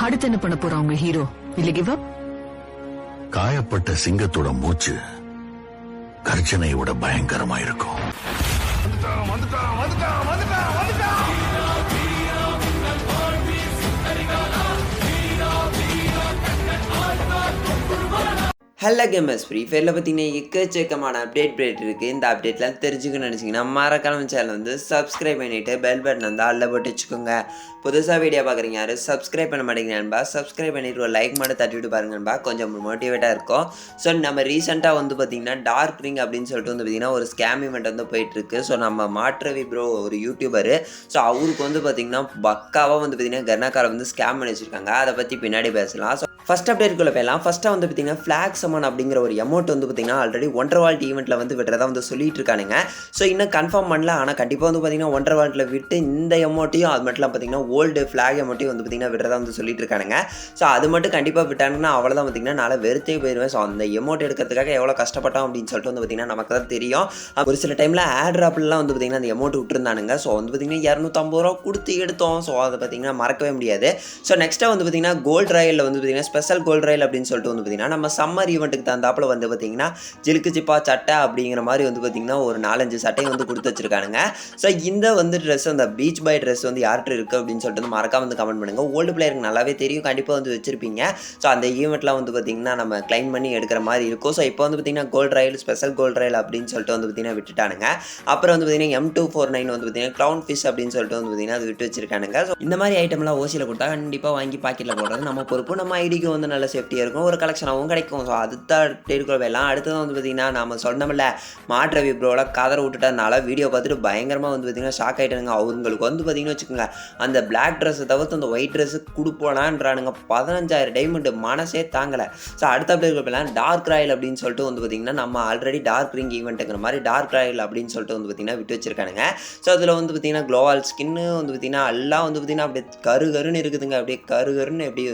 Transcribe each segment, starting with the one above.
அடுத்து என்ன பண்ண போறா உங்க ஹீரோ இல்ல கிவ் அப் காயப்பட்ட சிங்கத்தோட மூச்சு கர்ஜனையை விட பயங்கரமா இருக்கும் ஹலோ கேமர்ஸ் ஃப்ரீ ஃபயரில் பார்த்தீங்கன்னா எக்கச்சக்கமான அப்டேட் அப்டேட் இருக்குது இந்த அப்டேட்லாம் தெரிஞ்சுக்கணும்னு நினச்சிங்கன்னா மறக்காம சேனல் வந்து சப்ஸ்கிரைப் பண்ணிவிட்டு பெல் பட்டன் வந்து அல்ல போட்டு வச்சுக்கோங்க. புதுசாக வீடியோ பார்க்குறீங்க யாரும் சப்ஸ்கிரைப் பண்ண மாட்டேங்கிறான்பா சப்ஸ்கிரைப் பண்ணிட்டு ஒரு லைக் மட்டும் தட்டிவிட்டு பாருங்கன்பா கொஞ்சம் மோட்டிவேட்டாக இருக்கும். ஸோ நம்ம ரீசெண்டாக வந்து பார்த்திங்கன்னா டார்க் ரிங் அப்படின்னு சொல்லிட்டு வந்து பார்த்திங்கன்னா ஒரு ஸ்கேம் இவெண்ட் வந்து போயிட்டுருக்கு ஸோ நம்ம மாற்றவி ப்ரோ ஒரு யூடியூபரு ஸோ அவருக்கு வந்து பார்த்திங்கன்னா பக்காவாக வந்து பார்த்திங்கன்னா கர்நாக்காரை வந்து ஸ்கேம் பண்ணி வச்சுருக்காங்க. அதை பற்றி பின்னாடி பேசலாம். ஸோ ஃபஸ்ட் அப்டேட்குள்ளே போயலாம் ஃபஸ்ட்டாக வந்து பார்த்தீங்கன்னா ஃப்ளாக் சமன் அப்படிங்கிற ஒரு அமௌண்ட் வந்து பார்த்தீங்கன்னா ஆல்ரெடி ஒன்றரை வால்ட் ஈவெண்ட்டில் வந்து விடுறதா வந்து சொல்லிட்டு இருக்கானுங்க. ஸோ இன்னும் கன்ஃபார்ம் பண்ணல. ஆனால் கண்டிப்பாக வந்து பார்த்தீங்கன்னா ஒன்றரை வால்ட்டில் விட்டு இந்த அமௌண்ட்டையும் அது மட்டும் பார்த்தீங்கன்னா ஓல்டு ஃப்ளாக் அமௌண்ட்டையும் வந்து பார்த்தீங்கன்னா விடுறதா வந்து சொல்லிட்டு இருக்கானுங்க. ஸோ அது மட்டும் கண்டிப்பாக விட்டாங்கன்னா அவ்வளோதான் பார்த்தீங்கன்னா நான் வெறுத்தே போயிடுவேன் ஸோ அந்த அமௌண்ட் எடுக்கிறதுக்காக எவ்வளோ கஷ்டப்பட்டோம் அப்படின்னு சொல்லிட்டு வந்து பார்த்தீங்கன்னா நமக்கு தான் தெரியும். ஒரு சில டைமில் ஆட் ட்ராப்லாம் வந்து பார்த்தீங்கன்னா அந்த அமௌண்ட் விட்டுருந்தானுங்க. ஸோ வந்து பார்த்தீங்கன்னா இரநூத்தம்பது ரூபா கொடுத்து எடுத்தோம். ஸோ அதை பார்த்தீங்கன்னா மறக்கவே முடியாது. ஸோ நெக்ஸ்ட்டாக வந்து பார்த்தீங்கன்னா கோல்ட் ராயலில் வந்து பார்த்தீங்கன்னா ஸ்பெஷல் கோல்ட் ரயில் அப்படின்னு சொல்லிட்டு வந்து பார்த்தீங்கன்னா நம்ம சம்மர் ஈவெண்ட்டுக்கு தகுந்தாப்பில் வந்து பார்த்தீங்கன்னா ஜிலுக்கு ஜிப்பா சட்டை அப்படிங்கிற மாதிரி வந்து பார்த்தீங்கன்னா ஒரு நாலஞ்சு சட்டையை வந்து கொடுத்து வச்சிருக்கானுங்க. ஸோ இந்த வந்து ட்ரெஸ் அந்த பீச் பாய் ட்ரெஸ் வந்து யார்கிட்ட இருக்குது அப்படின்னு சொல்லிட்டு வந்து மறக்காம வந்து கமெண்ட் பண்ணுங்கள் ஓல்டு பிளேயருக்கு நல்லாவே தெரியும். கண்டிப்பாக வந்து வச்சிருப்பீங்க. ஸோ அந்த ஈவெண்ட்லாம் வந்து பார்த்தீங்கன்னா நம்ம கிளைம் பண்ணி எடுக்கிற மாதிரி இருக்கும். ஸோ இப்போ வந்து பார்த்தீங்கன்னா gold rail special gold rail அப்படின்னு சொல்லிட்டு வந்து பார்த்தீங்கன்னா விட்டுட்டானுங்க. அப்புறம் வந்து பார்த்தீங்கன்னா எம் டூ ஃபோர் நைன் வந்து பார்த்தீங்கன்னா க்ளவுன் ஃபிஷ் அப்படின்னு சொல்லிட்டு வந்து பார்த்தீங்கன்னா அது விட்டு வச்சிருக்கானுங்க. ஸோ இந்த மாதிரி ஐட்டம்லாம் ஓசியில் கொடுத்தா கண்டிப்பாக வாங்கி பாக்கெட்டில் போடுறது நம்ம பொறுப்பு. நம்ம ஐடி ஐடிக்கு வந்து நல்ல சேஃப்டியாக இருக்கும். ஒரு கலெக்ஷனாகவும் கிடைக்கும். ஸோ அதுதான் டெலிகுள்ள எல்லாம் அடுத்தது வந்து பார்த்திங்கன்னா நம்ம சொன்னோம்ல மாற்றவி ப்ரோவில் கதரை விட்டுட்டதுனால வீடியோ பார்த்துட்டு பயங்கரமாக வந்து பார்த்தீங்கன்னா ஷாக் ஆகிட்டானுங்க அவங்களுக்கு வந்து பார்த்திங்கன்னா வச்சுக்கோங்க அந்த பிளாக் ட்ரெஸ்ஸை தவிர்த்து அந்த ஒயிட் ட்ரெஸ்ஸு கொடுப்போனான்றானுங்க. பதினஞ்சாயிரம் டைமண்ட் மனசே தாங்கலை. ஸோ அடுத்த அப்படி டார்க் ராயல் அப்படின்னு சொல்லிட்டு வந்து பார்த்தீங்கன்னா நம்ம ஆல்ரெடி டார்க் ரிங் ஈவெண்ட்டுங்கிற மாதிரி டார்க் ராயல் அப்படின்னு சொல்லிட்டு வந்து பார்த்தீங்கன்னா விட்டு வச்சிருக்கானுங்க. ஸோ அதில் வந்து பார்த்தீங்கன்னா க்ளோவால் ஸ்கின்னு வந்து பார்த்தீங்கன்னா எல்லாம் வந்து பார்த்தீங்கன்னா அப்படியே கரு கருன்னு இருக்குதுங்க. அப்படியே கரு கருன்னு அப்படியே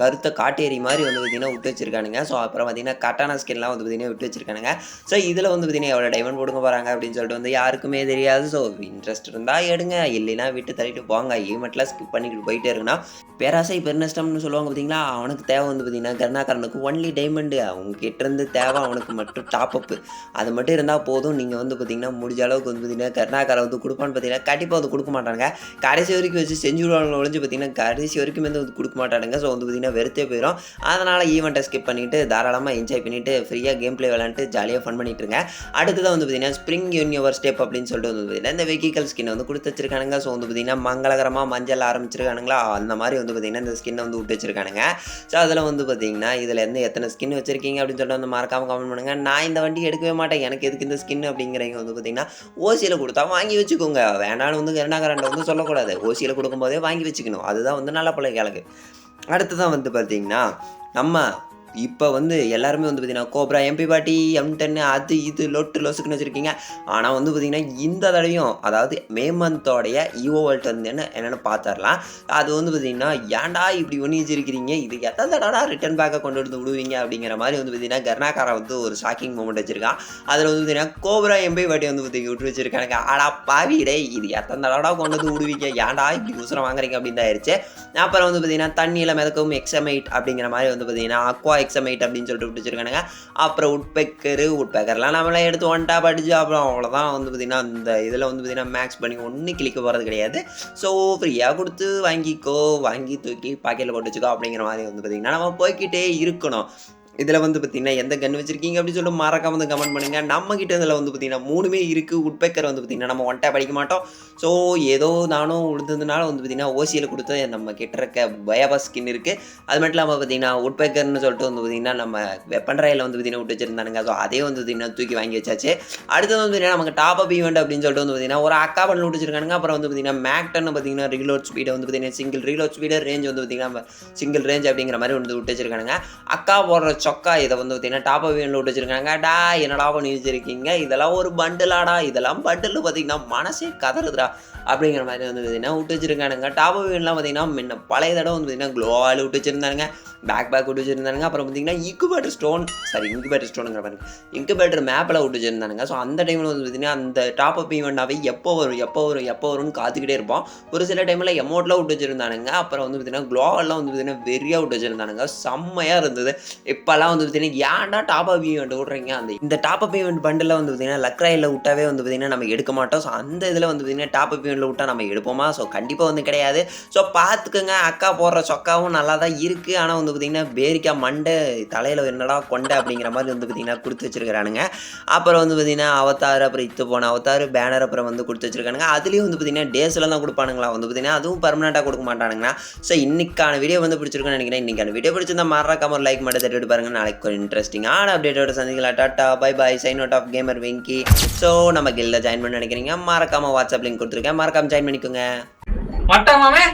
கருத்தை காட்டு காட்டேரி மாதிரி வந்து பார்த்தீங்கன்னா விட்டு வச்சிருக்கானுங்க. ஸோ அப்புறம் பார்த்தீங்கன்னா கட்டான ஸ்கின்லாம் வந்து பார்த்தீங்கன்னா விட்டு வச்சிருக்கானுங்க. ஸோ இதில் வந்து பார்த்தீங்கன்னா எவ்வளோ டைமண்ட் போடுங்க போகிறாங்க அப்படின்னு சொல்லிட்டு வந்து யாருக்குமே தெரியாது. ஸோ இன்ட்ரெஸ்ட் இருந்தால் எடுங்க. இல்லைன்னா விட்டு தள்ளிட்டு போங்க. ஈவெண்ட்லாம் ஸ்கிப் பண்ணிக்கிட்டு போயிட்டே இருக்குன்னா பேராசை பெருநஷ்டம்னு சொல்லுவாங்க பார்த்தீங்களா அவனுக்கு தேவை வந்து பார்த்தீங்கன்னா கருணாகரனுக்கு ஒன்லி டைமண்டு அவங்க இருந்து தேவை அவனுக்கு மட்டும் டாப் அப்பு அது மட்டும் இருந்தால் போதும். நீங்கள் வந்து பார்த்தீங்கன்னா முடிஞ்ச அளவுக்கு வந்து பார்த்தீங்கன்னா கருணாகரன் வந்து கொடுப்பான்னு பார்த்தீங்கன்னா கண்டிப்பாக வந்து கொடுக்க மாட்டாங்க கடைசி வரைக்கும் வச்சு செஞ்சு விடுவாங்க ஒழிஞ்சு பார்த்தீங்கன்னா கடைசி வரைக்கும் வந்து கொடுக்க மாட்டானுங்க. ஸோ வந்து பார்த்தீங்கன்னா வெறுத்தே போயிடும் அதனால் ஈவெண்ட்டை ஸ்கிப் பண்ணிவிட்டு தாராளமாக என்ஜாய் பண்ணிவிட்டு ஃப்ரீயாக கேம் ப்ளே விளாண்டுட்டு ஜாலியாக ஃபன் பண்ணிட்டு இருங்க. அடுத்ததான் வந்து பார்த்தீங்கன்னா ஸ்ப்ரிங் யூனிவர்ஸ் ஸ்டெப் அப்படின்னு சொல்லிட்டு வந்து பார்த்தீங்கன்னா இந்த வெஹிக்கல் ஸ்கின் வந்து கொடுத்து வச்சிருக்கானுங்க. ஸோ வந்து பார்த்தீங்கன்னா மங்களகரமாக மஞ்சள் ஆரம்பிச்சிருக்கானுங்களா? அந்த மாதிரி வந்து பார்த்தீங்கன்னா இந்த ஸ்கின்னை வந்து விட்டு வச்சிருக்கானுங்க. ஸோ அதில் வந்து பார்த்தீங்கன்னா இதில் இருந்து எத்தனை ஸ்கின் வச்சிருக்கீங்க அப்படின்னு சொல்லிட்டு வந்து மறக்காமல் கமெண்ட் பண்ணுங்க. நான் இந்த வண்டி எடுக்கவே மாட்டேன். எனக்கு எதுக்கு இந்த ஸ்கின் அப்படிங்கிறவங்க வந்து பார்த்தீங்கன்னா ஓசியில் கொடுத்தா வாங்கி வச்சுக்கோங்க. வேணாலும் வந்து கருணாகரண்ட வந்து சொல்லக்கூடாது. ஓசியில் கொடுக்கும்போதே வாங்கி வச்சுக்கணும். அதுதான் வந்து நல்ல பிள்ளைகளுக்கு அடுத்ததான் வந்து பார்த்திங்கன்னா நம்ம இப்போ வந்து எல்லாருமே வந்து பார்த்தீங்கன்னா கோப்ரா எம்பி பாட்டி எம் டென்னு அது இது லொட்டு லொசுக்குன்னு வச்சுருக்கீங்க. ஆனால் வந்து பார்த்தீங்கன்னா இந்த தடவையும் அதாவது மே மந்தோடைய ஈவோ வேர்ல்ட் வந்து என்ன என்னென்னு பார்த்துடலாம் அது வந்து பார்த்தீங்கன்னா ஏன்டா இப்படி ஒன்று வச்சிருக்கிறீங்க இது எத்தனை தடவை ரிட்டர்ன் பேக்கை கொண்டு வந்து விடுவீங்க? அப்படிங்கிற மாதிரி வந்து பார்த்தீங்கன்னா கர்நாகாரா வந்து ஒரு ஷாக்கிங் மூமெண்ட் வச்சிருக்கான். அதில் வந்து பார்த்தீங்கன்னா கோப்ரா எம்பி பாட்டி வந்து பார்த்தீங்க விட்டு வச்சுருக்கானுங்க ஆடா பாவிடே இது எத்தனை தடவை கொண்டு வந்து விடுவீங்க? ஏன்டா இப்படி உசுரம் வாங்குறீங்க? அப்படின்னு தான் ஆயிடுச்சு அப்புறம் வந்து பார்த்தீங்கன்னா தண்ணியில் மிதக்கவும் எக்ஸமைட் அப்படிங்கிற மாதிரி வந்து பார்த்தீங்கன்னா அக்வா எக்ஸமைட் அப்படின்னு சொல்லிட்டு விட்டு வச்சிருக்கானுங்க அப்புறம் உட்பெக்கரு உட்பெக்கர்லாம் நம்மளாம் எடுத்து ஒன்ட்டா படிச்சு அப்புறம் அவ்வளோதான் வந்து பார்த்தீங்கன்னா அந்த இதில் வந்து பார்த்தீங்கன்னா மேக்ஸ் பண்ணி ஒன்றும் கிளிக்க போகிறது கிடையாது. ஸோ ஃப்ரீயாக கொடுத்து வாங்கிக்கோ வாங்கி தூக்கி பாக்கெட்டில் போட்டு வச்சுக்கோ அப்படிங்கிற மாதிரி வந்து பார்த்தீங்கன்னா நம்ம போய்க்கிட்டே இருக்கணும். இதில் வந்து பார்த்தீங்கன்னா எந்த கன் வச்சிருக்கீங்க அப்படின்னு சொல்லிட்டு மறக்காம வந்து கமெண்ட் பண்ணுங்க நம்ம கிட்ட இதில் வந்து பார்த்தீங்கன்னா மூணுமே இருக்குது உட்பேக்கர் வந்து பார்த்தீங்கன்னா நம்ம ஒன்ட்டே படிக்க மாட்டோம் ஸோ ஏதோ நானும் உழுந்ததுனால வந்து பார்த்தீங்கன்னா ஓசியில் கொடுத்த நம்ம கிட்ட இருக்க பயாபா ஸ்கின் இருக்குது அது மட்டும் இல்லாமல் பார்த்தீங்கன்னா உட்பேக்கர்னு சொல்லிட்டு வந்து பார்த்தீங்கன்னா நம்ம வெப்பன்றையில் வந்து பார்த்தீங்கன்னா விட்டு வச்சிருந்தானுங்க ஸோ அதே வந்து பார்த்தீங்கன்னா தூக்கி வாங்கி வச்சாச்சு அடுத்தது வந்து பார்த்தீங்கன்னா நமக்கு டாப் அப் ஈவெண்ட் அப்படின்னு சொல்லிட்டு வந்து பார்த்தீங்கன்னா ஒரு அக்கா பண்ணி விட்டு வச்சிருக்கானுங்க அப்புறம் வந்து பார்த்தீங்கன்னா மேக்டன் பார்த்தீங்கன்னா ரீலோட் ஸ்பீடை வந்து பார்த்தீங்கன்னா சிங்கிள் ரீலோட் ஸ்பீடு ரேஞ்ச் வந்து பார்த்தீங்கன்னா சிங்கிள் ரேஞ்ச் அப்படிங்கிற மாதிரி வந்து விட்டு வச்சிருக்கானுங்க அக்கா போடுற சொக்கா இதை வந்து பார்த்தீங்கன்னா டாப் அப் ஈவெண்ட் விட்டு டா என்னடா பண்ணி வச்சுருக்கீங்க இதெல்லாம் ஒரு பண்டிலாடா. இதெல்லாம் பண்டில் பார்த்தீங்கன்னா மனசே கதறுதுடா அப்படிங்கிற மாதிரி வந்து பார்த்தீங்கன்னா விட்டு வச்சிருக்கானுங்க டாப் அப் ஈவெண்ட்லாம் பார்த்தீங்கன்னா முன்ன பழைய தடவை வந்து பார்த்தீங்கன்னா க்ளோவால் விட்டு வச்சிருந்தானுங்க பேக் பேக் விட்டு வச்சுருந்தானுங்க அப்புறம் பார்த்தீங்கன்னா இன்குபேட்டர் ஸ்டோன் சாரி இன்குபேட்டர் ஸ்டோனுங்கிற பாருங்க. இன்குபேட்டர் மேப்பில் விட்டு வச்சுருந்தானுங்க ஸோ அந்த டைமில் வந்து பார்த்தீங்கன்னா அந்த டாப் அப் ஈவெண்ட்டாகவே எப்போ வரும் எப்போ வரும் எப்போ வரும்னு காத்துக்கிட்டே இருப்போம். ஒரு சில டைமில் எமௌண்ட்லாம் விட்டு வச்சுருந்தானுங்க அப்புறம் வந்து பார்த்தீங்கன்னா க்ளோவெல்லாம் வந்து பார்த்தீங்கன்னா வெறியாக விட்டு வச்சுருந்தானுங்க செம்மையாக இருந்தது. இப்போல்லாம் வந்து பார்த்தீங்கன்னா ஏன்டா டாப் அப் ஈவெண்ட் விட்றீங்க அந்த இந்த டாப் அப் ஈவெண்ட் பண்டில் வந்து பார்த்தீங்கன்னா லக்ராயில் விட்டாவே வந்து பார்த்தீங்கன்னா நம்ம எடுக்க மாட்டோம். ஸோ அந்த இதில் வந்து பார்த்தீங்கன்னா டாப் அப் ஈவெண்ட்டில் விட்டால் நம்ம எடுப்போமா? ஸோ கண்டிப்பாக வந்து கிடையாது. ஸோ பார்த்துக்கோங்க அக்கா போடுற சொக்காவும் நல்லா தான் இருக்குது ஆனால் வந்து பார்த்தீங்கன்னா பேரிக்கா மண்டை தலையில் என்னடா கொண்டை அப்படிங்கிற மாதிரி வந்து பார்த்தீங்கன்னா கொடுத்து வச்சிருக்கிறானுங்க. அப்புறம் வந்து பார்த்தீங்கன்னா அவத்தார் அப்புறம் இத்து போன அவத்தார் பேனர் அப்புறம் வந்து கொடுத்து வச்சிருக்கானுங்க. அதுலேயும் வந்து பார்த்தீங்கன்னா டேஸில் தான் கொடுப்பானுங்களா? வந்து பார்த்தீங்கன்னா அதுவும் பர்மனெண்ட்டாக கொடுக்க மாட்டானுங்களா ஸோ இன்னைக்கான வீடியோ வந்து பிடிச்சிருக்குன்னு நினைக்கிறேன். இன்னைக்கான வீடியோ பிடிச்சிருந்தா மறக்காம ஒரு லைக் மட்டும் தட்டிட்டு பாருங்க. நாளைக்கு ஒரு இன்ட்ரெஸ்டிங்கான அப்டேட்டோட சந்திக்கலாம். Tata bye bye sign out of gamer Venky so நம்ம கில்ல ஜாயின் பண்ண நினைக்கிறீங்க. மறக்காம வாட்ஸ்அப் லிங்க் கொடுத்துருக்கேன். மறக்காம ஜாயின் பண்ணிக்கோங்க. மட்டமாவே